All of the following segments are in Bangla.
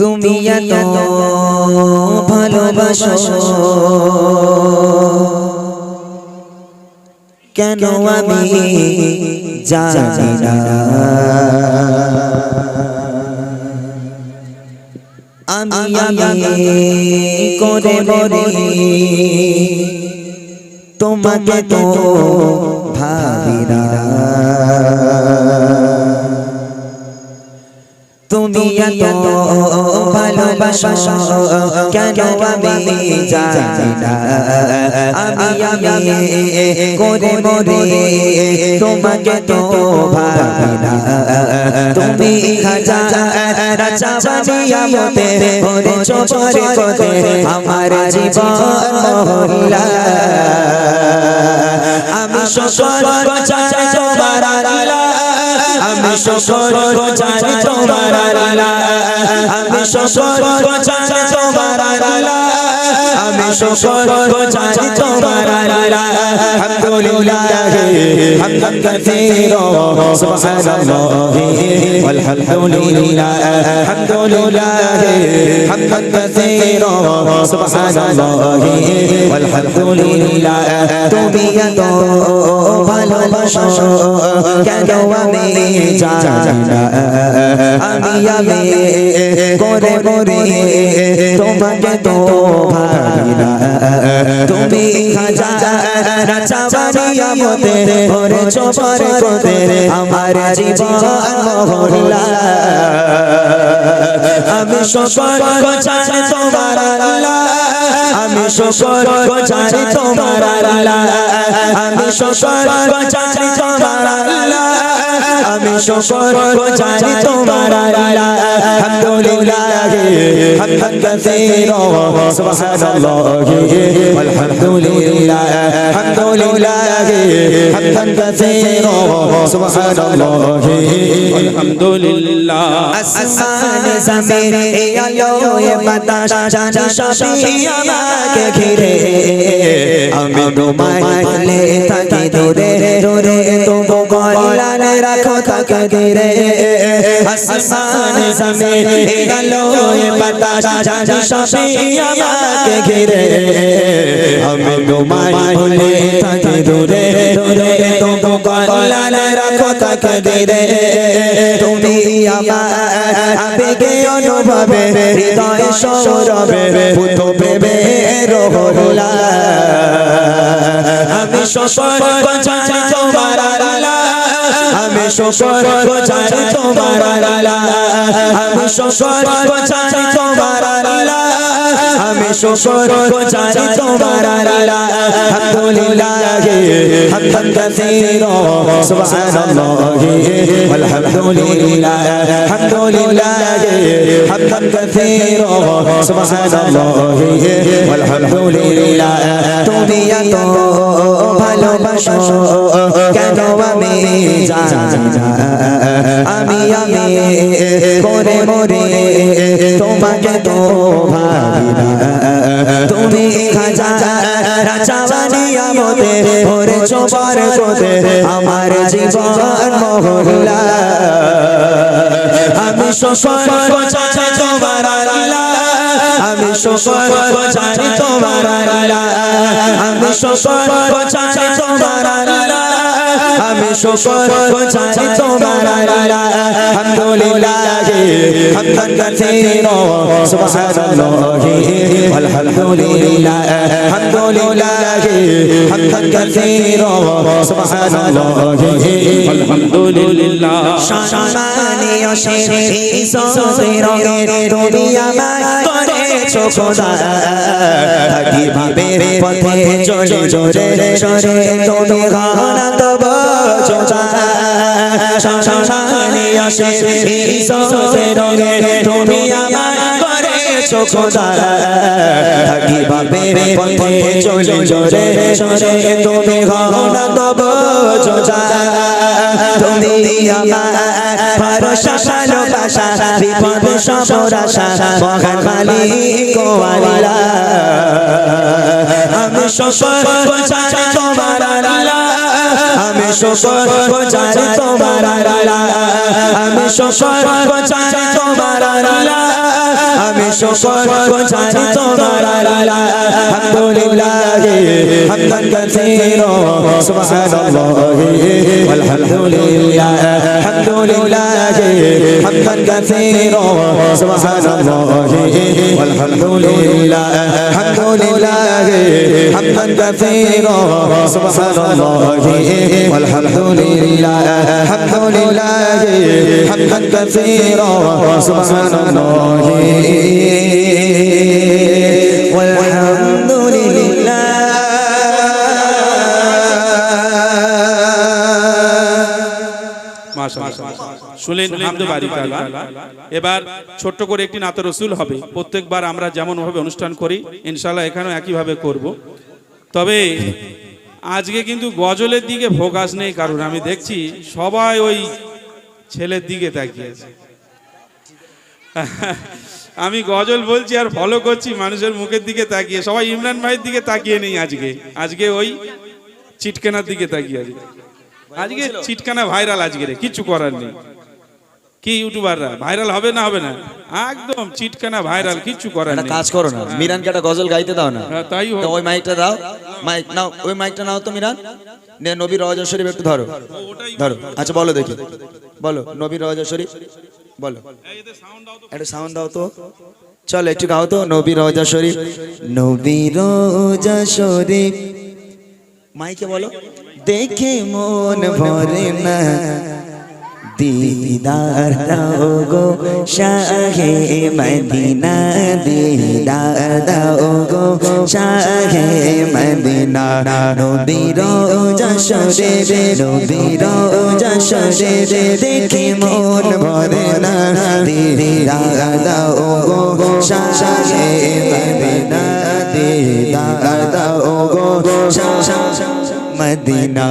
তুমি এত ভালোবাসো। কেন আমি জানি না? আমি আমি করে মরি তোমাকে তো ভাবি না। তুমি এত ভালোবাসো কেন আমি জানি না আমি আমি করে মরে তোমাকে তো ভাবি না তুমি মতে চোপরে আমার জীবন মহল্লা আমি তোমার আমি তোমার আল্লাহ আমি চাই তোমার আল্লাহ শুকর গো জানি তোমার আলহামদুলিল্লাহ হামদান কাসীর সুবহানাল্লাহ আলহামদুলিল্লাহ হামদুলিল্লাহ হামদান কাসীর সুবহানাল্লাহ আলহামদুলিল্লাহ তুমি এত ভালোবাসো কেন আমি জানি না আমি আমি করে করে তোমাকে তো ভালো তুমি হাজার চাবানিয়া মতে ভরে চোপর কোতে আমার জীবন মহল্লা। আমি শকর চাই তোমার আল্লাহ। আমি শকর চাই তোমার আল্লাহ। আমি শকর চাই তোমার আল্লাহ। আমি শুকর জানি তোমার আল্লাহ আলহামদুলিল্লাহ হামদান কাসীরা সুবহানাল্লাহ আলহামদুলিল্লাহ আলহামদুলিল্লাহ হামদান কাসীরা সুবহানাল্লাহ। আলহামদুলিল্লাহ। আসমান জমিন এ আলো এ বাতাস জানি সবই আমাকে ঘিরে। আমি তোমায় ভালে থাকি দূরে দূরে তোমায় রাখো থাকে ঘিরে আসমান জমিন এই বাতাস জানি সবই আমাকে ঘিরে আমি তোমায় ভুলে থাকি দূরে দূরে তবু গলালে রাখো থাকে ধীরে তুমি আমার আবেগে অনুভবে হৃদয় সৌরভে পুত প্রেমে রহলা আমি চাই তোমার আল্লাহ শকর বচাই তোমার আল্লাহ আমি শকর বচাই তোমার আল্লাহ আমি শকর বচাই তোমার আল্লাহ আলহামদুলিল্লাহ হামদান কাসীর সুবহানাল্লাহ আলহামদুলিল্লাহ আলহামদুলিল্লাহ হামদান কাসীর সুবহানাল্লাহ আলহামদুলিল্লাহ তুমি এত ভালোবাসো কেন আমি আমি আমি করে মরে তোমাকে তো ভাবি না তুমি হাজার চাওয়ানিয়া মতে ভরে চোপার কোতে আমার জীবন মহল্লা। আমি শকর তোমার আল্লাহ আমি শকর তোমার আল্লাহ আমি শকর তোমার আল্লাহ আমি শকর চাই তোমার আল্লাহ আলহামদুলিল্লাহ হামদান কাসীরা সুবহানাল্লাহ والحمدلله الحمد لله حمدا كثيرا سبحان الله আলহামদুলিল্লাহ সম্মানীয় সেই সরঙে তুমি আমায় করেছো খোদা থাকি ভাবে পথে চলে চলে চলে তুমি ঘনা তব চোচা সম্মানীয় সেই সরঙে তুমি আমায় করেছ খোদা থাকি ভাবে পথে চলে চলে চলে তুমি ঘনা তব চোচা তুমি আমার ভরসা ভালোবাসা বিপদ সমরাশা মহান মালিক ও আল্লাহ। আমি শকর চাই শকর চাই তোমার আমি শকর চাই তোমার আমি শকর জানি তোমার আল্লাহ আলহামদুলিল্লাহ হামদান কাসীর, সুবহানাল্লাহ, আলহামদুলিল্লাহ আলহামদুলিল্লাহ হামদান কাসীর, সুবহানাল্লাহ, আলহামদুলিল্লাহ আলহামদুলিল্লাহ হামদান বাড়ি এবার ছোট্ট করে একটি নাত রসুল হবে। প্রত্যেকবার আমরা যেমনভাবে অনুষ্ঠান করি ইনশাল্লাহ এখানেও একইভাবে করব। তবে আজকে কিন্তু গজলের দিকে ফোকাস নেই কারণ আমি দেখছি সবাই ওই ছেলের দিকে তাকিয়েছে আমি গজল বলছি আর ফলো করছি মানুষের মুখের দিকে তাকিয়ে। সবাই ইমরান ভাইয়ের দিকে তাকিয়ে নেই আজকে। আজকে ওই চিটকানার দিকে তাকিয়ে আছে। আজকে চিটকানা ভাইরাল আজকে রে কিচ্ছু করার নেই। কি ইউটিউবাররা? ভাইরাল হবে না হবে না? একদম চিটকানা ভাইরাল কিচ্ছু করার নেই। কাজ করো না মিরানকে একটা গজল গাইতে দাও না। হ্যাঁ, তাই। ওই মাইকটা দাও মাইক নাও ওই মাইকটা নাও তো মিরান। নে নবী রওজা শরীফ একটু ধরো। ধরো আচ্ছা বলো দেখি। বলো নবী রওজা শরীফ। বলো। একটা সাউন্ড দাও তো। চলো একটু গাও তো, নবী রোজা শরীফ। নবী রোজা শরীফ। মাইকে বলো। দেখে মন ভরে না। দিদার, দাও গো শাহে মদিনা, দিদার, দাও গো শাহে মদিনা। নবীর যশোরে নবীর যশোরে দেখে মন ভরে না। দিদার, দাও গো শাহে মদিনা।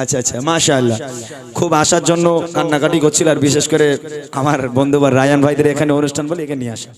আচ্ছা আচ্ছা মাশাআল্লাহ। খুব আসার জন্য কান্নাকাটি করছিল আর বিশেষ করে আমার বন্ধু বা রায়ান ভাইদের এখানে অনুষ্ঠান বলে এখানে নিয়ে আসা।